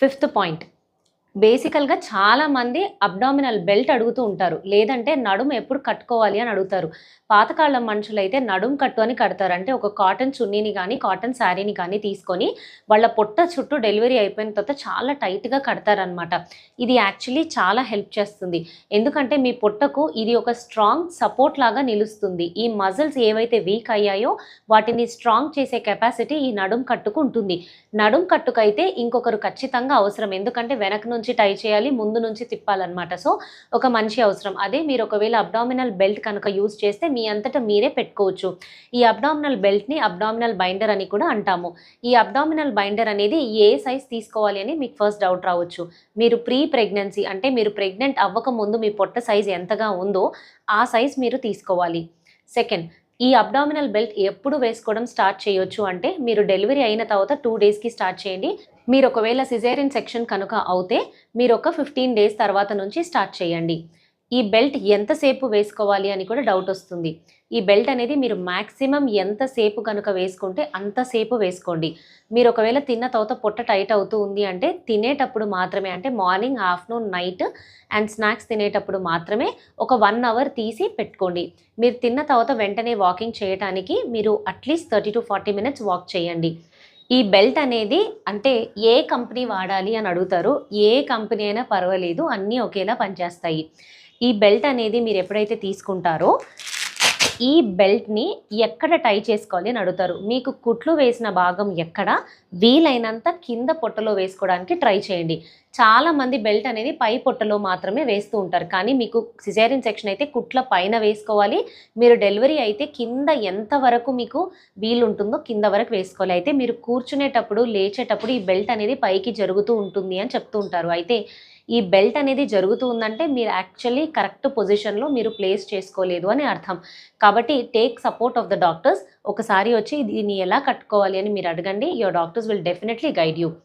Fifth point బేసికల్గా చాలామంది abdominal belt అడుగుతూ ఉంటారు. లేదంటే నడుము ఎప్పుడు కట్టుకోవాలి అని అడుగుతారు. పాతకాలం మనుషులు అయితే నడుము కట్టు అని కడతారు. అంటే ఒక కాటన్ చున్నీని కానీ కాటన్ శారీని కానీ తీసుకొని వాళ్ళ పొట్ట చుట్టూ డెలివరీ అయిపోయిన తర్వాత చాలా టైట్గా కడతారనమాట ఇది యాక్చువల్లీ చాలా హెల్ప్ చేస్తుంది. ఎందుకంటే మీ పొట్టకు ఇది ఒక స్ట్రాంగ్ సపోర్ట్ లాగా నిలుస్తుంది. ఈ మజిల్స్ ఏవైతే వీక్ అయ్యాయో వాటిని స్ట్రాంగ్ చేసే కెపాసిటీ ఈ నడుం కట్టుకు ఉంటుంది. నడుం కట్టుకైతే ఇంకొకరు ఖచ్చితంగా అవసరం. ఎందుకంటే వెనక నుంచి టై చేయాలి ముందు నుంచి తిప్పాలన్నమాట. సో ఒక మంచి అవసరం. అదే మీరు ఒకవేళ అబ్డామినల్ బెల్ట్ కనుక యూజ్ చేస్తే మీ అంతటా మీరే పెట్టుకోవచ్చు. ఈ అబ్డామినల్ బెల్ట్ని అబ్డామినల్ బైండర్ అని కూడా అంటాము. ఈ అబ్డామినల్ బైండర్ అనేది ఏ సైజ్ తీసుకోవాలి అని మీకు ఫస్ట్ డౌట్ రావచ్చు. మీరు ప్రీ ప్రెగ్నెన్సీ అంటే మీరు ప్రెగ్నెంట్ అవ్వకముందు మీ పొట్ట సైజ్ ఎంతగా ఉందో ఆ సైజ్ మీరు తీసుకోవాలి. సెకండ్ ఈ అబ్డామినల్ బెల్ట్ ఎప్పుడు వేసుకోవడం స్టార్ట్ చేయొచ్చు అంటే మీరు డెలివరీ అయిన తర్వాత టూ డేస్కి స్టార్ట్ చేయండి. మీరు ఒకవేళ సిజేరియన్ సెక్షన్ కనుక అవుతే మీరు ఒక ఫిఫ్టీన్ డేస్ తర్వాత నుంచి స్టార్ట్ చేయండి. ఈ బెల్ట్ ఎంతసేపు వేసుకోవాలి అని కూడా డౌట్ వస్తుంది. ఈ బెల్ట్ అనేది మీరు మ్యాక్సిమం ఎంతసేపు కనుక వేసుకుంటే అంతసేపు వేసుకోండి. మీరు ఒకవేళ తిన్న తర్వాత పొట్ట టైట్ అవుతూ ఉంది అంటే తినేటప్పుడు మాత్రమే అంటే morning afternoon night and snacks తినేటప్పుడు మాత్రమే ఒక వన్ అవర్ తీసి పెట్టుకోండి. మీరు తిన్న తర్వాత వెంటనే వాకింగ్ చేయడానికి మీరు at least thirty to forty minutes walk చేయండి. ఈ బెల్ట్ అనేది అంటే ఏ కంపెనీ వాడాలి అని అడుగుతారు ఏ కంపెనీ అయినా పర్వాలేదు అన్నీ ఒకేలా పనిచేస్తాయి. ఈ బెల్ట్ అనేది మీరు ఎప్పుడైతే తీసుకుంటారో ఈ బెల్ట్ని ఎక్కడ టై చేసుకోవాలి అని అడుగుతారు. మీకు కుట్లు వేసిన భాగం ఎక్కడ వీలైనంత కింద పొట్టలో వేసుకోవడానికి ట్రై చేయండి. చాలామంది బెల్ట్ అనేది పై పొట్టలో మాత్రమే వేస్తూ ఉంటారు. కానీ మీకు సిజేరియన్ సెక్షన్ అయితే కుట్ల పైన వేసుకోవాలి. మీరు డెలివరీ అయితే కింద ఎంత వరకు మీకు వీలు ఉంటుందో కింద వరకు వేసుకోవాలి. అయితే మీరు కూర్చునేటప్పుడు లేచేటప్పుడు ఈ బెల్ట్ అనేది పైకి జరుగుతూ ఉంటుంది అని చెప్తూ ఉంటారు. అయితే ఈ బెల్ట్ అనేది జరుగుతూ ఉందంటే మీరు యాక్చువల్లీ కరెక్ట్ పొజిషన్లో మీరు ప్లేస్ చేసుకోలేదు అని అర్థం. కాబట్టి take support of the doctors. ఒకసారి వచ్చి దీన్ని ఎలా కట్టుకోవాలి అని మీరు అడగండి. Your doctors will definitely guide you.